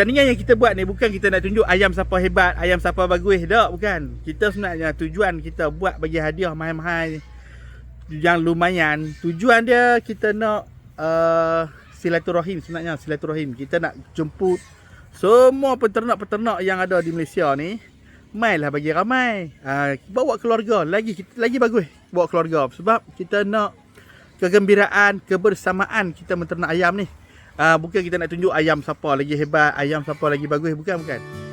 pertandingan yang kita buat ni bukan kita nak tunjuk ayam siapa hebat, ayam siapa bagus dak, bukan. Kita sebenarnya tujuan kita buat bagi hadiah mahal-mahal yang lumayan. Tujuan dia kita nak uh, silaturahim sebenarnya, silaturahim. Kita nak jemput semua peternak-peternak yang ada di Malaysia ni. Mailah bagi ramai. Uh, bawa keluarga lagi kita lagi bagus bawa keluarga sebab kita nak kegembiraan, kebersamaan kita menternak ayam ni. Ah bukan kita nak tunjuk ayam siapa lagi hebat, ayam siapa lagi bagus, bukan bukan.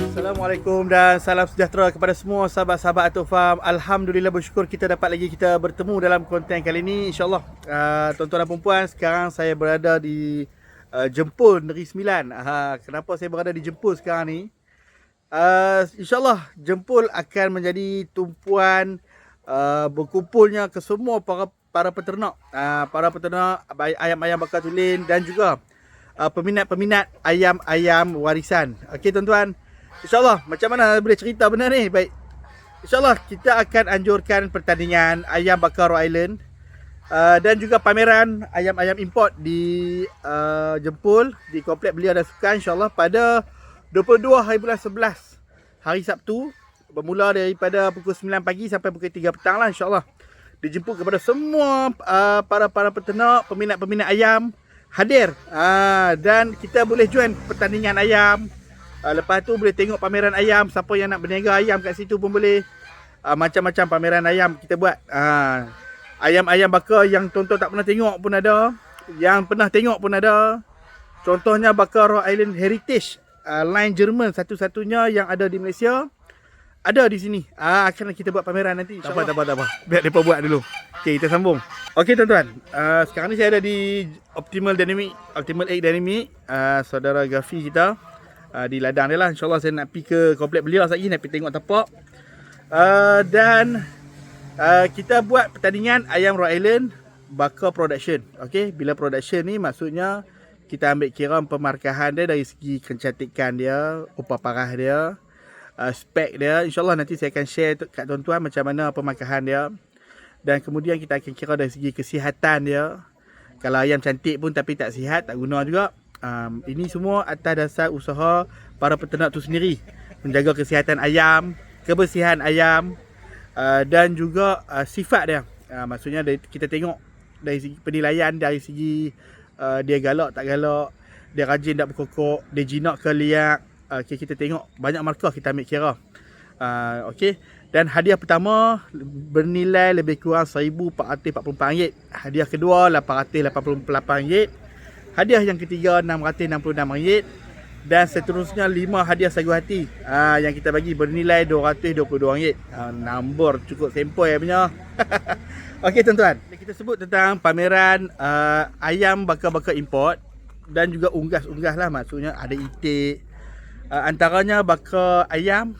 Assalamualaikum dan salam sejahtera kepada semua sahabat-sahabat Atuk Farm. Alhamdulillah bersyukur kita dapat lagi kita bertemu dalam konten kali ini. InsyaAllah uh, tuan-tuan dan perempuan sekarang saya berada di uh, Jempol Negeri Sembilan. Uh, kenapa saya berada di Jempol sekarang ni? Uh, InsyaAllah Jempol akan menjadi tumpuan uh, berkumpulnya ke semua para para peternak. Uh, para peternak ayam-ayam bakar tulen dan juga uh, peminat-peminat ayam-ayam warisan. Okey tuan-tuan. InsyaAllah macam mana boleh cerita benda ni? Baik. InsyaAllah kita akan anjurkan pertandingan Ayam Bakar Rock Island. Uh, Dan juga pameran ayam-ayam import di uh, Jempol Di komplek belia dan sukan InsyaAllah pada 22 hari bulan 11 Hari Sabtu. Bermula daripada pukul 9 pagi sampai pukul 3 petang lah insyaAllah. Dijemput kepada semua uh, para-para peternak, peminat-peminat ayam Hadir. Uh, Dan kita boleh join pertandingan ayam. Uh, lepas tu boleh tengok pameran ayam. Siapa yang nak berniaga ayam kat situ pun boleh. Uh, Macam-macam pameran ayam kita buat. Uh, Ayam-ayam bakar yang tonton tak pernah tengok pun ada. Yang pernah tengok pun ada. Contohnya bakar Rock Island Heritage uh, Line Jerman satu-satunya yang ada di Malaysia. Ada di sini. Uh, Akan kita buat pameran nanti Tak apa, tak apa, tak apa Biar mereka buat dulu. Okay, kita sambung Okay tuan-tuan uh, Sekarang ni saya ada di Optimal Dynamic Optimal Egg Dynamic uh, Saudara Gafi kita uh, di ladang dia lah. InsyaAllah saya nak pergi ke komplek beliau lagi nak pergi tengok tapak. Uh, dan uh, kita buat pertandingan ayam Rock Island bakar production. Okay, bila production ni maksudnya kita ambil kira pemarkahan dia dari segi kecantikan dia, upah parah dia, uh, spek dia. InsyaAllah nanti saya akan share kat tuan-tuan macam mana pemarkahan dia. Dan kemudian kita akan kira dari segi kesihatan dia. Kalau ayam cantik pun tapi tak sihat, tak guna juga um, ini semua atas dasar usaha para peternak tu sendiri menjaga kesihatan ayam, kebersihan ayam uh, dan juga uh, sifat dia. Uh, maksudnya dari, kita tengok dari segi penilaian dari segi uh, dia galak tak galak, dia rajin tak berkokok, dia jinak ke liak. Uh, okay, kita tengok banyak markah kita ambil kira. Uh, okay. Dan hadiah pertama bernilai lebih kurang RM1,444. Hadiah kedua RM888. Hadiah yang ketiga RM666 dan seterusnya 5 hadiah sagu hati ha, yang kita bagi bernilai RM222. Ha, nombor cukup sempoi punya. Okey tuan-tuan, kita sebut tentang pameran uh, ayam bakar-bakar import dan juga unggas-unggas lah maksudnya ada itik. Uh, antaranya bakar ayam,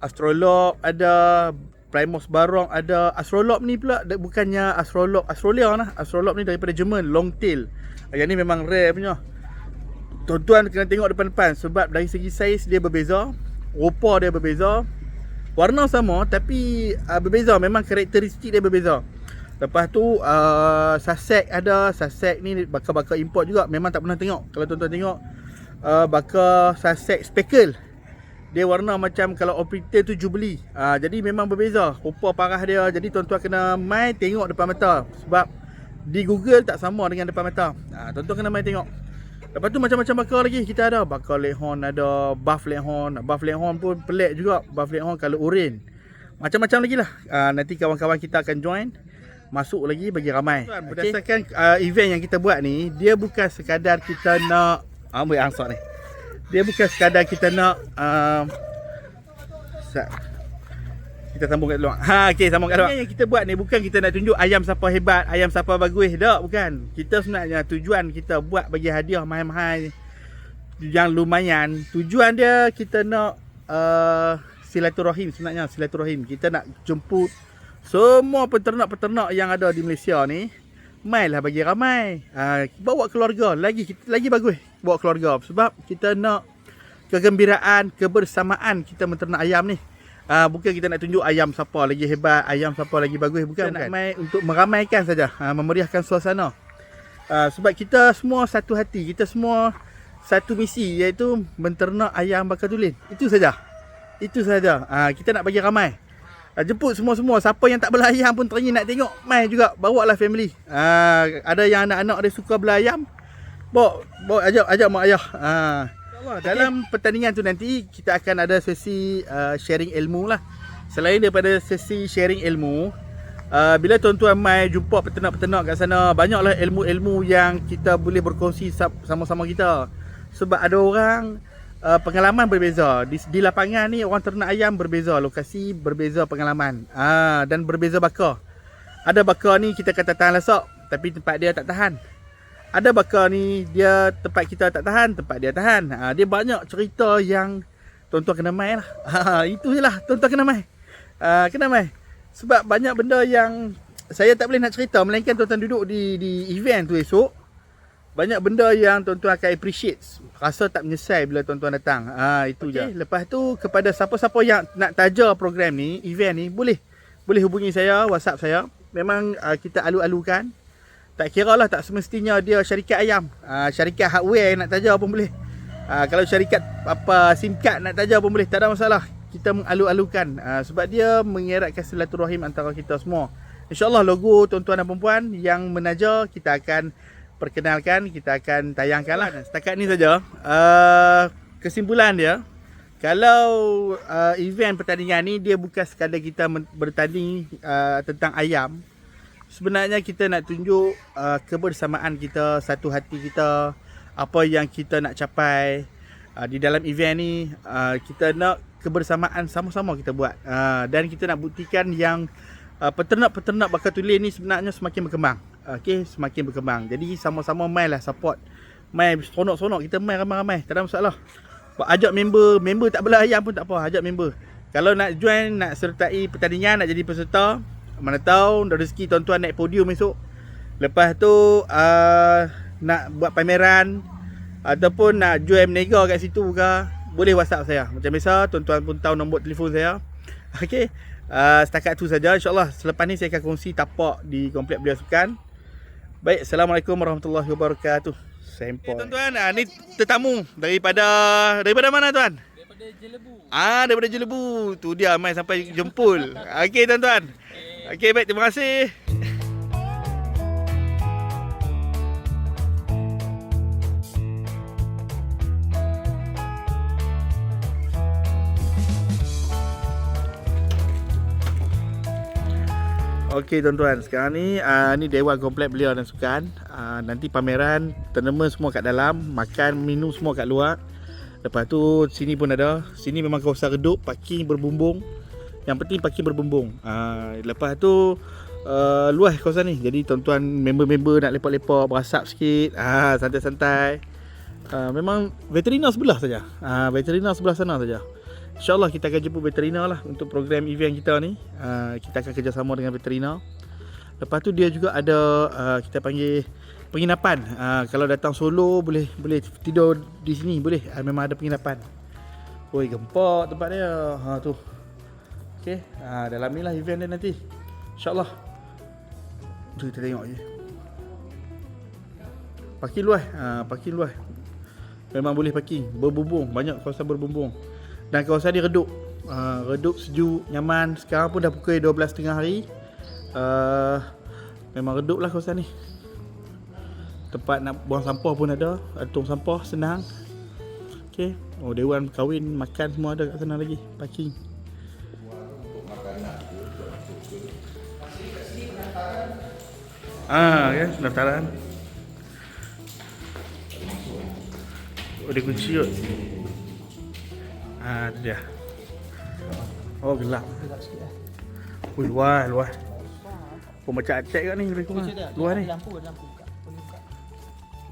astrolog ada, Primus Barong ada, astrolog ni pula. Bukannya astrolog, Australia lah. Astrolog ni daripada Jerman, long tail. Yang ni memang rare punya. Tuan-tuan kena tengok depan-depan Sebab dari segi saiz dia berbeza Rupa dia berbeza Warna sama tapi uh, berbeza. Memang karakteristik dia berbeza. Lepas tu uh, Sasek ada. Sasek ni bakar-bakar import juga. Memang tak pernah tengok. Kalau tuan-tuan tengok uh, bakar Sussex Speckle. Dia warna macam kalau operator tu Jubilee. Uh, jadi memang berbeza. Rupa parah dia. Jadi tuan-tuan kena mai tengok depan mata. Sebab di Google tak sama dengan depan mata. Uh, tuan-tuan kena mai tengok. Lepas tu macam-macam bakar lagi kita ada. Bakar Leghorn ada. Buff Leghorn. Buff Leghorn pun pelik juga. Buff Leghorn kalau orange. Macam-macam lagi lah. Uh, nanti kawan-kawan kita akan join. Masuk lagi bagi ramai. Berdasarkan uh, event yang kita buat ni. Dia bukan sekadar kita nak. Ambil ansur ni dia bukan sekadar kita nak uh, kita sambung kat luar. Ha okey sambung kat luar. Yang kita buat ni bukan kita nak tunjuk ayam siapa hebat, ayam siapa bagus dak bukan. Kita sebenarnya tujuan kita buat bagi hadiah mahal-mahal yang lumayan. Tujuan dia kita nak uh, silaturahim sebenarnya silaturahim. Kita nak jemput semua peternak-peternak yang ada di Malaysia ni Mailah bagi ramai. Ha, bawa keluarga lagi lagi bagus. Bawa keluarga sebab kita nak kegembiraan, kebersamaan kita menternak ayam ni. Ha, bukan kita nak tunjuk ayam siapa lagi hebat, ayam siapa lagi bagus bukan. Kita bukan. nak mai untuk meramaikan saja, ha, memeriahkan suasana. Ha, sebab kita semua satu hati, kita semua satu misi iaitu menternak ayam bakar tulen. Itu saja. Itu saja. Ha, kita nak bagi ramai. Uh, jemput semua-semua. Siapa yang tak belayam pun teringin nak tengok Mai juga. Bawa lah family. Uh, Ada yang anak-anak dia suka belayam Bawa, bawa ajak, ajak mak ayah. Uh. Dalam pertandingan tu nanti Kita akan ada sesi uh, sharing ilmu lah. Selain daripada sesi sharing ilmu uh, Bila tuan-tuan mai jumpa peternak-peternak kat sana Banyaklah ilmu-ilmu yang kita boleh berkongsi sama-sama kita. Sebab ada orang uh, pengalaman berbeza. Di, di lapangan ni orang ternak ayam berbeza. Lokasi berbeza pengalaman. Ah uh, dan berbeza bakar. Ada bakar ni kita kata tahan lasak tapi tempat dia tak tahan. Ada bakar ni dia tempat kita tak tahan tempat dia tahan. Uh, dia banyak cerita yang tuan-tuan kena mai lah. Uh, itu je lah tuan-tuan kena mai. Uh, kena mai. Sebab banyak benda yang saya tak boleh nak cerita melainkan tuan-tuan duduk di di event tu esok banyak benda yang tuan-tuan akan appreciate. Rasa tak menyesal bila tuan-tuan datang. Ha itu okay. je. Lepas tu kepada siapa-siapa yang nak taja program ni event ni boleh. Boleh hubungi saya WhatsApp saya. Memang uh, kita alu-alukan. Tak kira lah tak semestinya dia syarikat ayam. Uh, syarikat hardware nak taja pun boleh. Uh, kalau syarikat apa SIM card nak taja pun boleh tak ada masalah. Kita mengalu-alukan. Uh, sebab dia mengeratkan silaturahim antara kita semua. Insyaallah logo tuan-tuan dan puan yang menaja kita akan perkenalkan kita akan tayangkan lah. Setakat ni saja uh, kesimpulan dia kalau uh, event pertandingan ni dia bukan sekadar kita bertanding uh, tentang ayam. Sebenarnya kita nak tunjuk uh, kebersamaan kita satu hati kita apa yang kita nak capai uh, di dalam event ni uh, kita nak kebersamaan sama-sama kita buat. Uh, dan kita nak buktikan yang uh, peternak-peternak bakar tulen ni sebenarnya semakin berkembang Okey, semakin berkembang. Jadi sama-sama mai lah support. Mai seronok-seronok kita mai ramai-ramai. Tak ada masalah. Ajak member, member tak boleh ayam pun tak apa, ajak member. Kalau nak join, nak sertai pertandingan, nak jadi peserta, mana tahu rezeki tuan-tuan naik podium esok. Lepas tu uh, nak buat pameran ataupun nak join menega kat situ ke, boleh WhatsApp saya. Macam biasa, tuan-tuan pun tahu nombor telefon saya. Okey. Uh, setakat tu saja insyaallah selepas ni saya akan kongsi tapak di komplek Belia Sukan Baik, Assalamualaikum warahmatullahi wabarakatuh. Sampel. Okay, tuan-tuan, ah, ni tetamu daripada daripada mana tuan? Daripada Jelebu. Ah, daripada Jelebu. Tu dia mai sampai jempul. Okey tuan-tuan. Okey, okay, baik, terima kasih. Okey tuan-tuan, sekarang ni uh, ni Dewan Komplek Belia dan Sukan. Uh, nanti pameran, tournament semua kat dalam, makan, minum semua kat luar. Lepas tu sini pun ada. Sini memang kawasan redup, parking berbumbung. Yang penting parking berbumbung. Uh, lepas tu uh, luas kawasan ni. Jadi tuan-tuan member-member nak lepak-lepak, berasap sikit, uh, santai-santai. Uh, memang veterina sebelah saja. Uh, veterina sebelah sana saja. InsyaAllah kita akan jemput veterina lah untuk program event kita ni. Uh, kita akan kerjasama dengan veterina. Lepas tu dia juga ada uh, kita panggil penginapan. Uh, kalau datang solo boleh boleh tidur di sini boleh. Uh, memang ada penginapan. Oi gempak tempat dia. Ha tu. Okey. Ha dalam ni lah event dia nanti. InsyaAllah. Tu kita tengok je. Parking luas. Ha parking luas. Memang boleh parking Berbumbung Banyak kawasan berbumbung Dan kawasan ni redup. Uh, Redup, sejuk, nyaman. Sekarang pun dah pukul 12.30 hari. Uh, Memang redup lah kawasan ni. Tempat nak buang sampah pun ada. Tong sampah senang. Okay Oh Dewan kahwin Makan semua ada kat sana lagi. Parking. Ah, kan, pendaftaran. Oh, dia kunci kot. Ah, tu dia. Oh, gelap. Ui, luar, luar. Oh, macam attack kat ni lebih kurang. Luar ni. Lampu, lampu buka.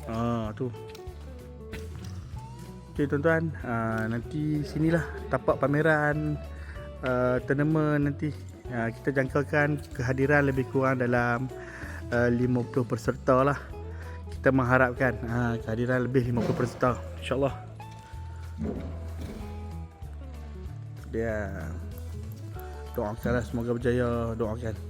Ah, tu. Okey tuan-tuan, ah, nanti sinilah tapak pameran uh, tournament nanti. Ah, kita jangkakan kehadiran lebih kurang dalam uh, 50 peserta lah. Kita mengharapkan ah, kehadiran lebih 50 peserta insya-Allah. Dia doakanlah semoga berjaya, doakan.